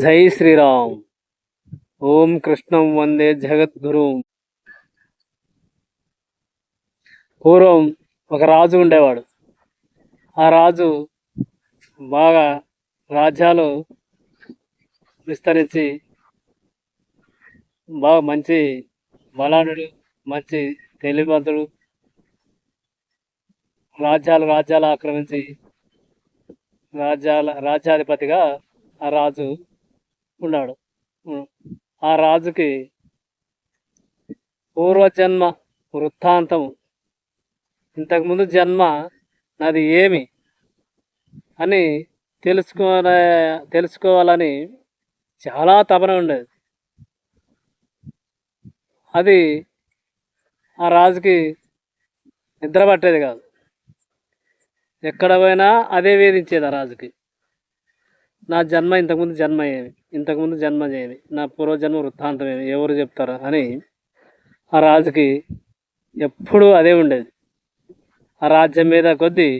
జై శ్రీరామ్. ఓం కృష్ణం వందే జగద్గురు. పూర్వం ఒక రాజు ఉండేవాడు. ఆ రాజు బాగా రాజ్యాలు విస్తరించి బాగా మంచి బలాడు మంచి తెలివంతుడు రాజ్యాలు రాజ్యాలు ఆక్రమించి రాజ్యాల రాజ్యాధిపతిగా ఆ రాజు ఉన్నాడు. ఆ రాజుకి పూర్వజన్మ వృత్తాంతం ఇంతకుముందు జన్మ నాది ఏమి అని తెలుసుకునే తెలుసుకోవాలని చాలా తపన ఉండేది. అది ఆ రాజుకి నిద్ర పట్టేది కాదు. ఎక్కడ పోయినా అదే వేధించేది ఆ రాజుకి. నా జన్మ ఇంతకుముందు జన్మ ఏమి ఇంతకుముందు జన్మ ఏమి నా పూర్వజన్మ వృత్తాంతం ఏమి ఎవరు చెప్తారు అని ఆ రాజుకి ఎప్పుడూ అదే ఉండేది. ఆ రాజ్యం మీద కొద్దీ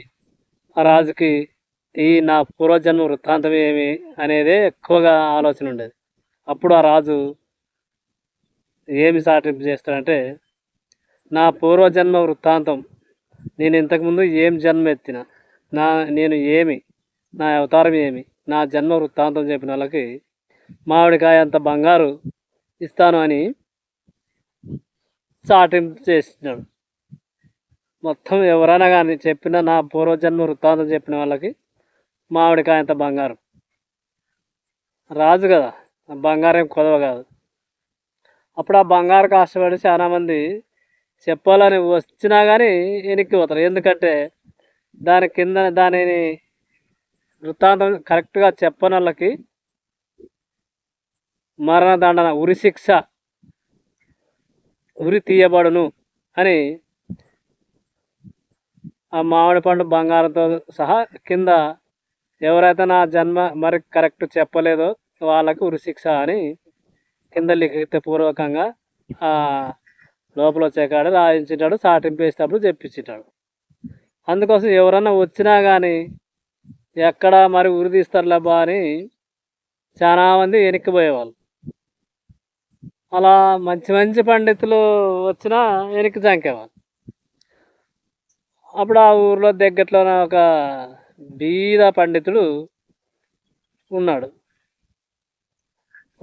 ఆ రాజుకి ఈ నా పూర్వజన్మ వృత్తాంతం ఏమి అనేదే ఎక్కువగా ఆలోచన ఉండేది. అప్పుడు ఆ రాజు ఏమి సాటింపు చేస్తాడంటే నా పూర్వజన్మ వృత్తాంతం నేను ఇంతకుముందు ఏం జన్మ ఎత్తిన నా నేను ఏమి నా అవతారం ఏమి నా జన్మ వృత్తాంతం చెప్పిన వాళ్ళకి మామిడికాయ అంత బంగారు ఇస్తాను అని చాటింపు చేసినాడు మొత్తం ఎవరైనా కానీ చెప్పిన నా పూర్వజన్మ వృత్తాంతం చెప్పిన వాళ్ళకి మామిడికాయ అంత బంగారం. రాజు కదా బంగారం కొదవ కాదు. అప్పుడు ఆ బంగారు కష్టపడి చాలామంది చెప్పాలని వచ్చినా కానీ వెనక్కి పోతారు. ఎందుకంటే దాని కింద దానిని వృత్తాంతం కరెక్ట్గా చెప్పని వాళ్ళకి మరణదండన ఉరిశిక్ష ఉరి తీయబడును అని ఆ మామిడి పండు బంగారంతో సహా కింద ఎవరైతే నా జన్మ మరి కరెక్ట్ చెప్పలేదో వాళ్ళకి ఉరిశిక్ష అని కింద లిఖిత పూర్వకంగా ఆ లోపల వచ్చేకాడ రాయించేటాడు సాటింపేసేటప్పుడు చెప్పించేటాడు అందుకోసం ఎవరన్నా వచ్చినా కానీ ఎక్కడ మరి ఉరి తీస్తారులేబ్బా అని చాలామంది వెనక్కిపోయేవాళ్ళు అలా మంచి మంచి పండితులు వచ్చినా వెనక్కి చంకేవాళ్ళు. అప్పుడు ఆ ఊర్లో దగ్గరలోనే ఒక బీద పండితుడు ఉన్నాడు.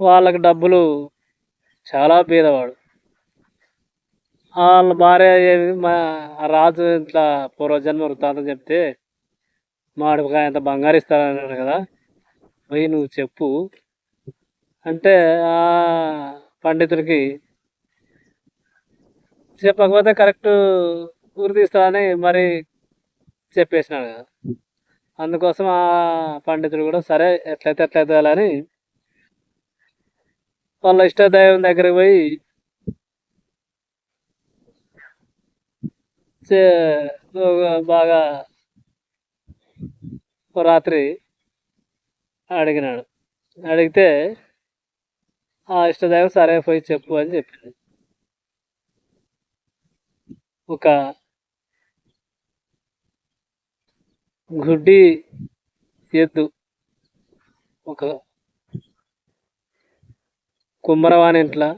వాళ్ళకి డబ్బులు చాలా బీదవాడు వాళ్ళ భార్య మా రాజు ఇట్లా పూర్వజన్మ వృత్తాంతం చెప్తే మామిడికాయ అంత బంగారు ఇస్తానన్నాడు కదా పోయి నువ్వు చెప్పు. అంటే ఆ పండితుడికి చెప్పకపోతే కరెక్ట్ ఊరు తీస్తానని మరి చెప్పేసినాడు కదా. అందుకోసం ఆ పండితుడు కూడా సరే ఎట్లయితే ఎట్లయితే అని వాళ్ళ ఇష్టదైవం దగ్గరికి పోయి చే- బాగా రాత్రి అడిగినాడు. అడిగితే ఆ ఇష్టదైవం సరే పోయి చెప్పు అని చెప్పింది. ఒక గుడ్డి ఎద్దు ఒక కుమ్మరవాని ఇంట్లో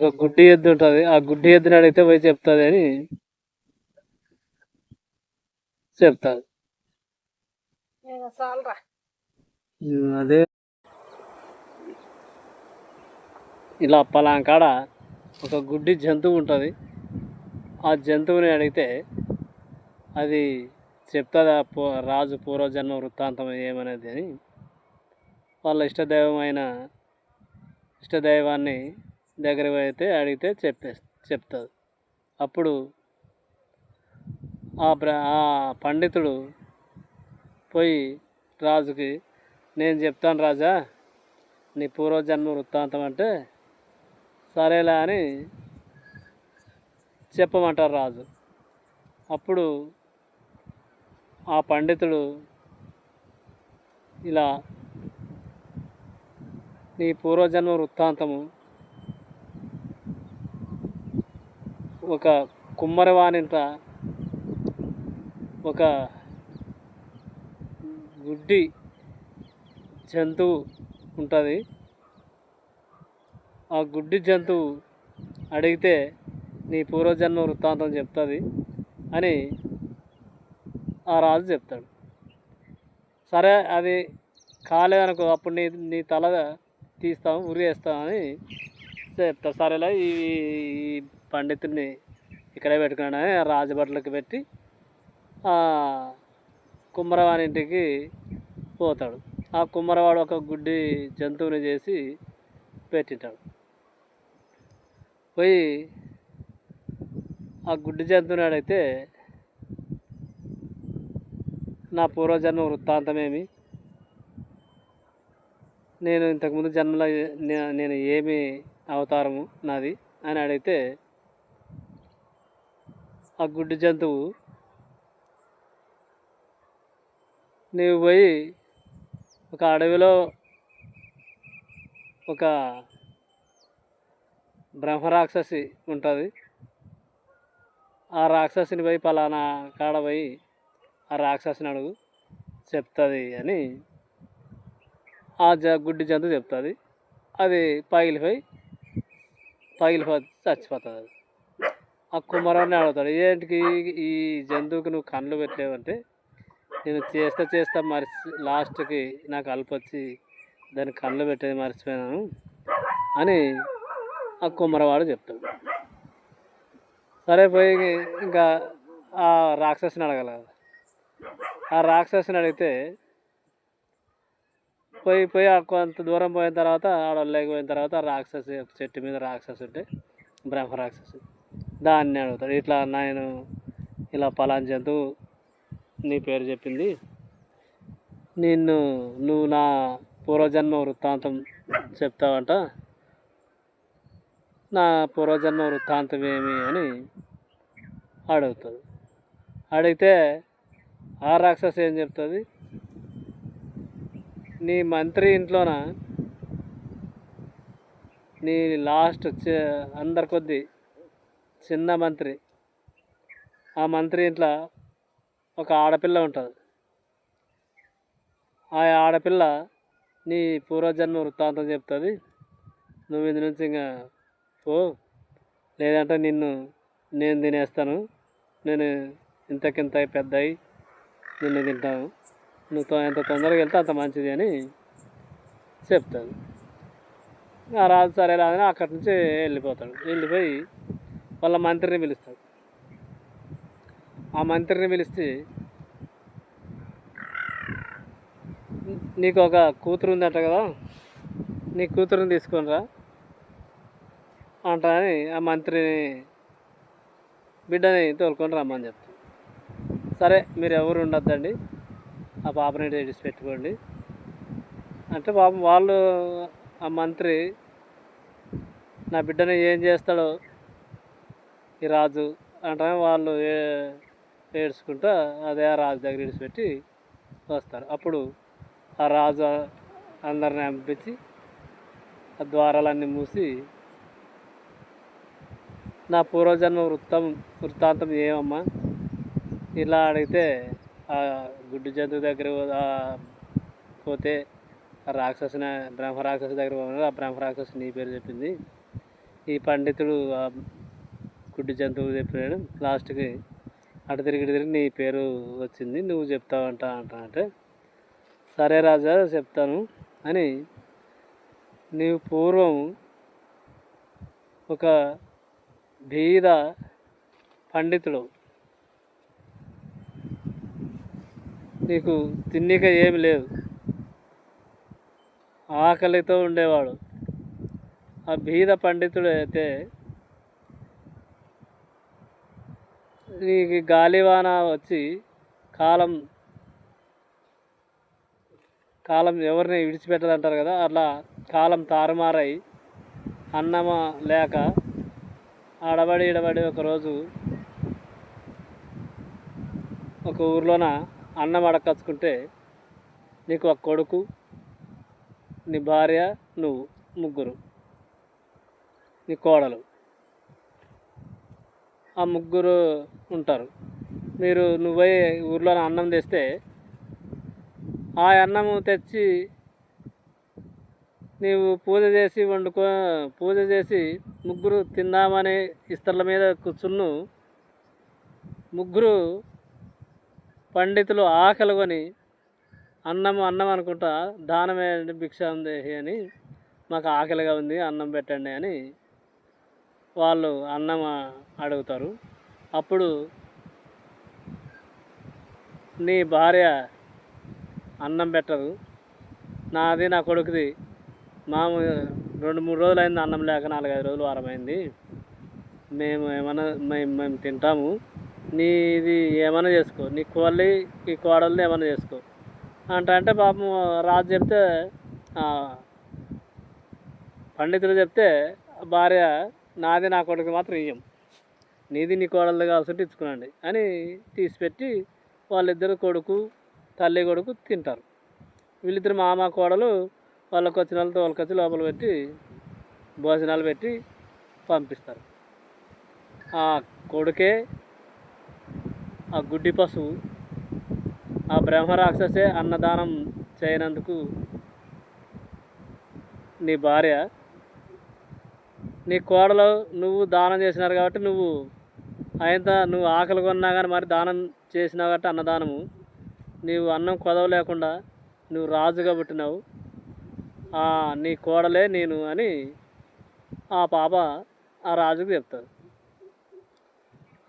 ఒక గుడ్డి ఎద్దు ఉంటుంది. ఆ గుడ్డి ఎద్దుని అడిగితే పోయి చెప్తుంది అని చెప్తాది. అదే. ఇలా పలాంకాడ ఒక గుడ్డి జంతువు ఉంటుంది. ఆ జంతువుని అడిగితే అది చెప్తుంది ఆ పూ రాజు పూర్వజన్మ వృత్తాంతం ఏమనేది అని. వాళ్ళ ఇష్టదైవమైన ఇష్టదైవాన్ని దగ్గర అయితే అడిగితే చెప్పే చెప్తుంది. అప్పుడు ఆ ప్ర ఆ పండితుడు పోయి రాజుకి నేను చెప్తాను రాజా నీ పూర్వజన్మ వృత్తాంతం అంటే సరేలే అని చెప్పమంటారు రాజు. అప్పుడు ఆ పండితుడు ఇలా నీ పూర్వజన్మ వృత్తాంతము ఒక కుమ్మరివానింట ఒక గుడ్డి జంతువు ఉంటుంది. ఆ గుడ్డి జంతువు అడిగితే నీ పూర్వజన్మ వృత్తాంతం చెప్తుంది అని ఆ రాజు చెప్తాడు. సరే అది కాలేదనుకో అప్పుడు నీ నీ తల తీస్తాం ఉరి చెప్తా అని చెప్తాడు. ఈ పండితుడిని ఇక్కడే పెట్టుకున్నాడని రాజు రాజభట్లకి పెట్టి కుమ్మరవాని ఇంటికి పోతాడు. ఆ కుమ్మరవాడు ఒక గుడ్డి జంతువుని చేసి పెట్టింటాడు. పోయి ఆ గుడ్డి జంతువుని అడిగితే నా పూర్వజన్మ వృత్తాంతమేమి? నేను ఇంతకుముందు జన్మలో నేను ఏమి అవతారము నాది? అని అడిగితే ఆ గుడ్డి జంతువు నీవు పోయి ఒక అడవిలో ఒక బ్రహ్మరాక్షసి ఉంటుంది. ఆ రాక్షసిని పోయి పలానా కాడ పోయి ఆ రాక్షసిని అడుగు చెప్తుంది అని ఆ జ గుడ్డి జంతువు చెప్తుంది. అది పగిలిపోయి పగిలిపోతే చచ్చిపోతుంది అది. ఆ కుమారాన్ని అడుగుతాడు ఏంటికి ఈ జంతువుకి నువ్వు కళ్ళు పెట్టలేవంటే నేను చేస్తా చేస్తా మరిచి లాస్ట్కి నాకు అల్పొచ్చి దాని కళ్ళు పెట్టేది మర్చిపోయినాను అని ఆ కుమ్మరవాడు చెప్తాడు. సరే పోయి ఇంకా ఆ రాక్షసుని అడగాలి కదా. ఆ రాక్షసుని అడిగితే పోయి పోయి ఆ కొంత దూరం పోయిన తర్వాత ఆడోళ్ళకి పోయిన తర్వాత రాక్షసు రాక్షసి ఒక చెట్టు మీద రాక్షసు ఉంటే బ్రహ్మ రాక్షసు. దాన్ని అడుగుతాడు ఇట్లా నేను ఇలా పలాన్ జంతువు నీ పేరు చెప్పింది? నిన్ను నువ్వు నా పూర్వజన్మ వృత్తాంతం చెప్తావంట. నా పూర్వజన్మ వృత్తాంతం ఏమి అని అడుగుతుంది. అడిగితే ఆ రాక్షస ఏం చెప్తుంది? నీ మంత్రి ఇంట్లోన నీ లాస్ట్ అందరి కొద్ది చిన్న మంత్రి. ఆ మంత్రి ఇంట్లో ఒక ఆడపిల్ల ఉంటుంది. ఆ ఆడపిల్ల నీ పూర్వజన్మ వృత్తాంతం చెప్తుంది. నువ్వు ఇందు నుంచి ఇంకా పో. లేదంటే నిన్ను నేను తినేస్తాను. నేను ఇంతకింత పెద్దయి నిన్ను తింటాను. నువ్వు ఎంత తొందరగా వెళ్తే అంత మంచిది అని చెప్తాడు రాజు సరే రాదని అక్కడి నుంచి వెళ్ళిపోతాడు. వెళ్ళిపోయి వాళ్ళ మంత్రిని పిలుస్తాడు. ఆ మంత్రిని పిలిస్తే నీకు ఒక కూతురు ఉందట కదా నీ కూతురుని తీసుకొనిరా అంటానని ఆ మంత్రిని బిడ్డని తోలుకొని రమ్మని చెప్తాను సరే మీరు ఎవరు ఉండొద్దండి ఆ పాపని ఇడిచి పెట్టుకోండి అంటే పాపం వాళ్ళు ఆ మంత్రి నా బిడ్డని ఏం చేస్తాడో ఈ రాజు అంటే వాళ్ళు ఏడ్చుకుంటూ అదే ఆ రాజు దగ్గర ఇడిచిపెట్టి వస్తారు. అప్పుడు ఆ రాజు అందరిని పంపించి ఆ ద్వారాలన్నీ మూసి నా పూర్వజన్మ వృత్తం వృత్తాంతం ఏమమ్మా? ఇలా అడిగితే ఆ గుడ్డు జంతువు దగ్గర పోతే ఆ రాక్షసుని బ్రహ్మ రాక్షసు దగ్గర పోయినారు ఆ బ్రహ్మ రాక్షసు నీ పేరు చెప్పింది. ఈ పండితుడు ఆ గుడ్డు జంతువు చెప్పినాడు. లాస్ట్కి అటు తిరిగి ఇటు తిరిగి నీ పేరు వచ్చింది నువ్వు చెప్తావంట అంట అంటే సరే రాజా చెప్తాను అని నీవు పూర్వం ఒక బీద పండితుడు నీకు తిన్నిక ఏమి లేదు ఆకలితో ఉండేవాడు. ఆ బీద పండితుడు అయితే నీకు గాలివాన వచ్చి కాలం కాలం ఎవరిని విడిచిపెట్టదంటారు కదా అట్లా కాలం తారుమారై అన్నమ లేక అడబడి ఇడబడి ఒకరోజు ఒక ఊర్లోన అన్నం అడకచ్చుకుంటే నీకు ఒక కొడుకు నీ భార్య నువ్వు ముగ్గురు నీ కోడలు. ఆ ముగ్గురు ఉంటారు. మీరు నువ్వే ఊర్లో అన్నం తెస్తే ఆ అన్నము తెచ్చి నీవు పూజ చేసి వండుకో పూజ చేసి ముగ్గురు తిందామని ఇస్తర్ల మీద కూర్చున్ను ముగ్గురు పండితులు ఆకలి కొని అన్నం అన్నం అనుకుంటా దానమే భిక్ష ఉంది దేహి అని మాకు ఆకలిగా ఉంది అన్నం పెట్టండి అని వాళ్ళు అన్నం అడుగుతారు. అప్పుడు నీ భార్య అన్నం పెట్టదు. నాది నా కొడుకుది. మాము రెండు మూడు రోజులు అయింది అన్నం లేక నాలుగైదు రోజులు వారమైంది. మేము ఏమైనా మేము మేము తింటాము. నీది ఏమైనా చేసుకో. నీ కోళ్ళి ఈ కోడల్ని ఏమైనా చేసుకో. అంట అంటే పాపం రాజు చెప్తే పండితులు చెప్తే భార్య నాది నా కొడుకు మాత్రం ఇయ్యం. నీది నీ కోడలు కావాల్సి ఇచ్చుకునండి అని తీసిపెట్టి వాళ్ళిద్దరు కొడుకు తల్లి కొడుకు తింటారు. వీళ్ళిద్దరు మామ కోడలు వాళ్ళకి వచ్చిన వాళ్ళతో వాళ్ళకి వచ్చి లోపల పెట్టి భోజనాలు పెట్టి పంపిస్తారు. ఆ కొడుకే ఆ గుడ్డి పశువు ఆ బ్రహ్మరాక్షసే అన్నదానం చేయనందుకు నీ భార్య నీ కోడలు నువ్వు దానం చేసినారు కాబట్టి నువ్వు ఆయన నువ్వు ఆకలి కొన్నా కానీ మరి దానం చేసినావు కాబట్టి అన్నదానము. నీవు అన్నం కొదవ లేకుండా నువ్వు రాజుగా పుట్టినావు. నీ కోడలే నేను అని ఆ పాప ఆ రాజుకు చెప్తాడు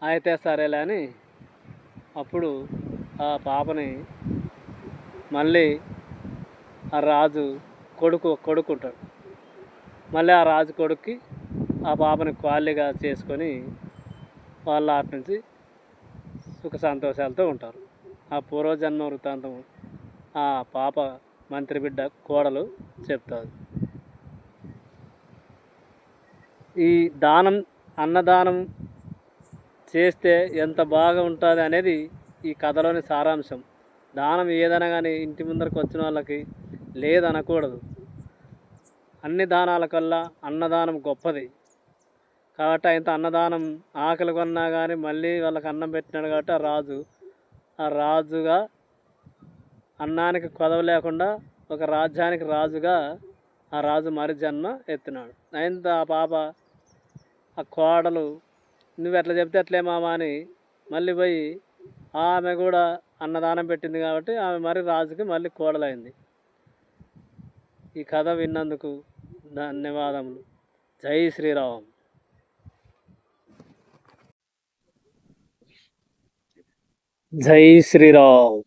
అయితే సరేలే అని అప్పుడు ఆ పాపని మళ్ళీ ఆ రాజు కొడుకు కొడుకు ఉంటాడు మళ్ళీ ఆ రాజు కొడుక్కి ఆ పాపని క్వాలిగా చేసుకొని వాళ్ళ ఆట నుంచి సుఖ సంతోషాలతో ఉంటారు. ఆ పూర్వజన్మ వృత్తాంతం ఆ పాప మంత్రి బిడ్డ కోడలు చెప్తారు. ఈ దానం అన్నదానం చేస్తే ఎంత బాగా ఉంటుంది అనేది ఈ కథలోని సారాంశం. దానం ఏదైనా కానీ ఇంటి ముందరకు వచ్చిన వాళ్ళకి లేదనకూడదు. అన్ని దానాల కల్లా అన్నదానం గొప్పది. కాబట్టి ఆయన అన్నదానం ఆకలి కొన్నా కానీ మళ్ళీ వాళ్ళకి అన్నం పెట్టినాడు కాబట్టి ఆ రాజు ఆ రాజుగా అన్నానికి కొదవ లేకుండా ఒక రాజ్యానికి రాజుగా ఆ రాజు మరి జన్మ ఎత్తినాడు. ఆయన ఆ పాప ఆ కోడలు నువ్వు ఎట్లా చెప్తే అట్లే మామ అని మళ్ళీ పోయి ఆమె కూడా అన్నదానం పెట్టింది కాబట్టి ఆమె మరి రాజుకి మళ్ళీ కోడలైంది. ఈ కథ విన్నందుకు ధన్యవాదములు. జై శ్రీరామ్. జై శ్రీరామ్